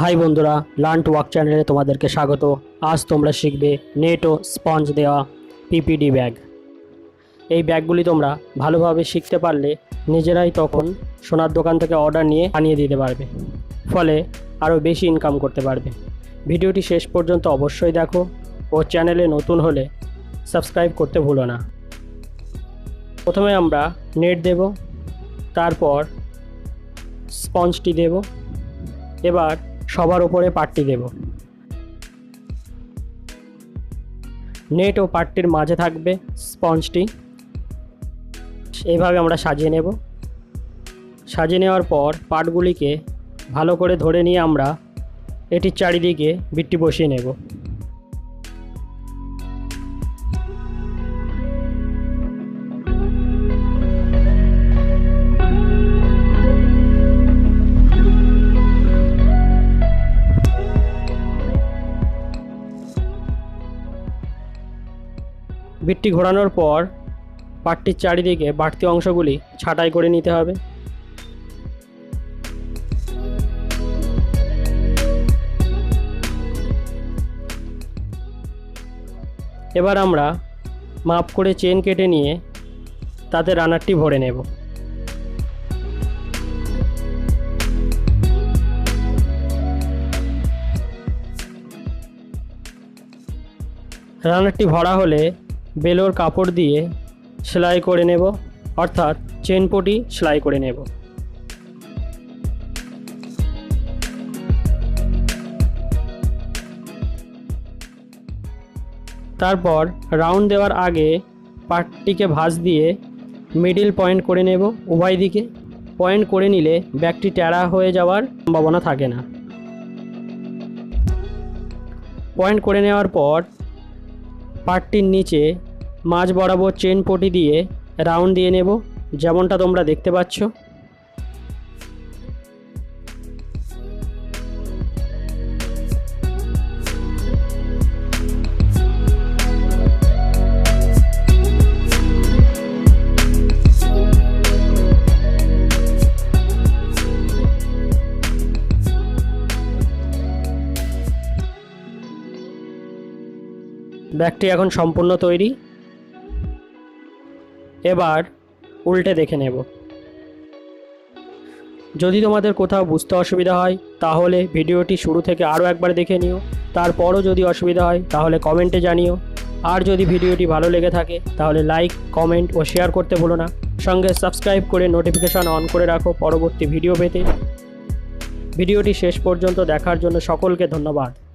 High বন্ধুরা learn to work চ্যানেলে তোমাদেরকে স্বাগত। আজ তোমরা শিখবে নেট স্পঞ্জ দেওয়া পিপিডি ব্যাগ এই ব্যাগগুলি তোমরা ভালোভাবে শিখতে পারলে নিজেরাই তখন সোনার দোকান থেকে অর্ডার নিয়ে আনিয়ে দিতে পারবে। ফলে আরও বেশি ইনকাম করতে পারবে। ভিডিওটি শেষ পর্যন্ত অবশ্যই দেখো ও চ্যানেলে নতুন হলে সাবস্ক্রাইব করতে ভুলো না। প্রথমে আমরা নেট দেব, তারপর স্পঞ্জটি দেব। এবার সবার ওপরে পাটটি দেব। নেট ও পাটটির মাঝে থাকবে স্পঞ্জটি। এভাবে আমরা সাজিয়ে নেব। সাজিয়ে নেওয়ার পর পাটগুলিকে ভালো করে ধরে নিয়ে আমরা এটির চারিদিকে বিটটি বসিয়ে নেব। বিটটি ঘোরানোর পর পাটটির চারিদিকে বাড়তি অংশগুলি ছাঁটাই করে নিতে হবে। এবার আমরা মাপ করে চেন কেটে নিয়ে তাতে রানারটি ভরে নেব। রানারটি ভরা হলে বেলোর কাপড় দিয়ে সেলাই করে নেব, অর্থাৎ চেন পটি সেলাই করে নেব। তারপর রাউন্ড দেওয়ার আগে পাটটিকে ভাঁজ দিয়ে মিডিল পয়েন্ট করে নেব উভয় দিকে। পয়েন্ট করে নিলে ব্যাগটি ট্যাড়া হয়ে যাওয়ার সম্ভাবনা থাকে না। পয়েন্ট করে নেওয়ার পর পাটটির নিচে মাঝ বরাবর চেন পটি দিয়ে রাউন্ড দিয়ে নেব। যেমনটা তোমরা দেখতে পাচ্ছ। ব্যাগটি এখন সম্পূর্ণ তৈরি। এবার উল্টে দেখে নেব। যদি তোমাদের কোথাও বুঝতে অসুবিধা হয়, তাহলে ভিডিওটি শুরু থেকে আরও একবার দেখে নিও। তারপরও যদি অসুবিধা হয়, তাহলে কমেন্টে জানিও। আর যদি ভিডিওটি ভালো লেগে থাকে, তাহলে লাইক, কমেন্ট ও শেয়ার করতে ভুলো না। সঙ্গে সাবস্ক্রাইব করে নোটিফিকেশান অন করে রাখো পরবর্তী ভিডিও পেতে। ভিডিওটি শেষ পর্যন্ত দেখার জন্য সকলকে ধন্যবাদ।